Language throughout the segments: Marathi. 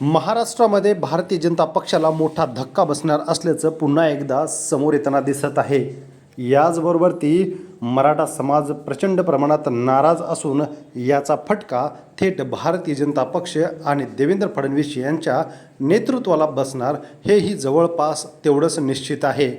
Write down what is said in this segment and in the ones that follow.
महाराष्ट्रामध्ये भारतीय जनता पक्षाला मोठा धक्का बसणार असल्याचं पुन्हा एकदा समोर येताना दिसत आहे. याचबरोबर ती मराठा समाज प्रचंड प्रमाणात नाराज असून याचा फटका थेट भारतीय जनता पक्ष आणि देवेंद्र फडणवीस यांच्या नेतृत्वाला बसणार हेही जवळपास तेवढंच निश्चित आहे.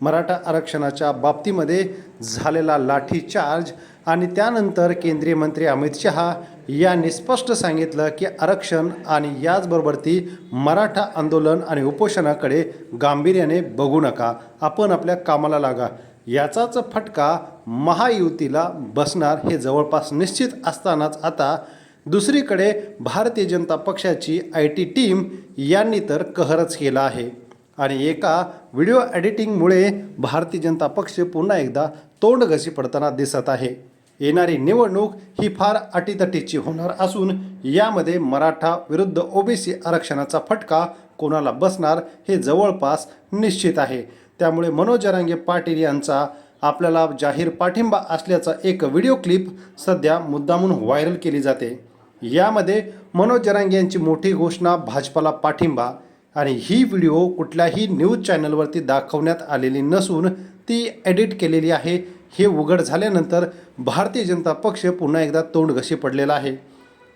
मराठा आरक्षणाच्या बाबतीमध्ये झालेला लाठीचार्ज आणि त्यानंतर केंद्रीय मंत्री अमित शहा यांनी स्पष्ट सांगितलं की आरक्षण आणि याचबरोबर ती मराठा आंदोलन आणि उपोषणाकडे गांभीर्याने बघू नका. आपण आपल्या कामाला लागा. याचाच फटका महायुतीला बसणार हे जवळपास निश्चित असतानाच आता दुसरीकडे भारतीय जनता पक्षाची आय टी टीम यांनी तर कहरच केला आहे. आणि एका व्हिडिओ एडिटिंगमुळे भारतीय जनता पक्ष पुन्हा एकदा तोंड घसी पडताना दिसत आहे. येणारी निवडणूक ही फार अटीतटीची होणार असून यामध्ये मराठा विरुद्ध ओबीसी आरक्षणाचा फटका कोणाला बसणार हे जवळपास निश्चित आहे. त्यामुळे मनोज जरांगे पाटील यांचा आपल्याला जाहीर पाठिंबा असल्याचा एक व्हिडिओ क्लिप सध्या मुद्दामून व्हायरल केली जाते. यामध्ये मनोज जरांगे यांची मोठी घोषणा भाजपाला पाठिंबा आणि ही व्हिडिओ कुठल्याही न्यूज चॅनलवरती दाखवण्यात आलेली नसून ती एडिट केलेली आहे. हे उघड झाल्यानंतर भारतीय जनता पक्ष पुन्हा एकदा तोंड घशी पडलेला आहे.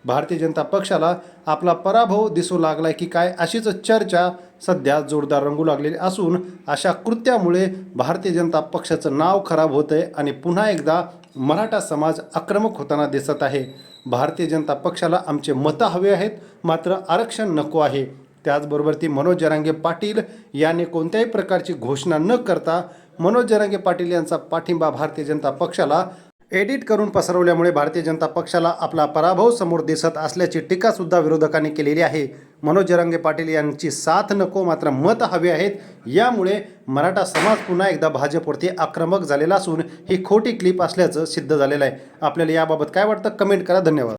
भारतीय जनता पक्षाला आपला पराभव दिसू लागला की काय अशीच चर्चा सध्या जोरदार रंगू लागलेली असून अशा कृत्यामुळे भारतीय जनता पक्षाचं नाव खराब होतंय आणि पुन्हा एकदा मराठा समाज आक्रमक होताना दिसत आहे. भारतीय जनता पक्षाला आमचे मतं हवे आहेत मात्र आरक्षण नको आहे. त्याचबरोबर ती मनोज जरांगे पाटील यांनी कोणत्याही प्रकारची घोषणा न करता मनोज जरांगे पाटील यांचा पाठिंबा भारतीय जनता पक्षाला. एडिट करून पसरवल्यामुळे भारतीय जनता पक्षाला आपला पराभव समोर दिसत असल्याची टीकासुद्धा विरोधकांनी केलेली आहे. मनोज जरांगे पाटील यांची साथ नको मात्र मत हवे आहेत. यामुळे मराठा समाज पुन्हा एकदा भाजपवरती आक्रमक झालेला असून ही खोटी क्लिप असल्याचं सिद्ध झालेलं आहे. आपल्याला याबाबत काय वाटतं? कमेंट करा. धन्यवाद.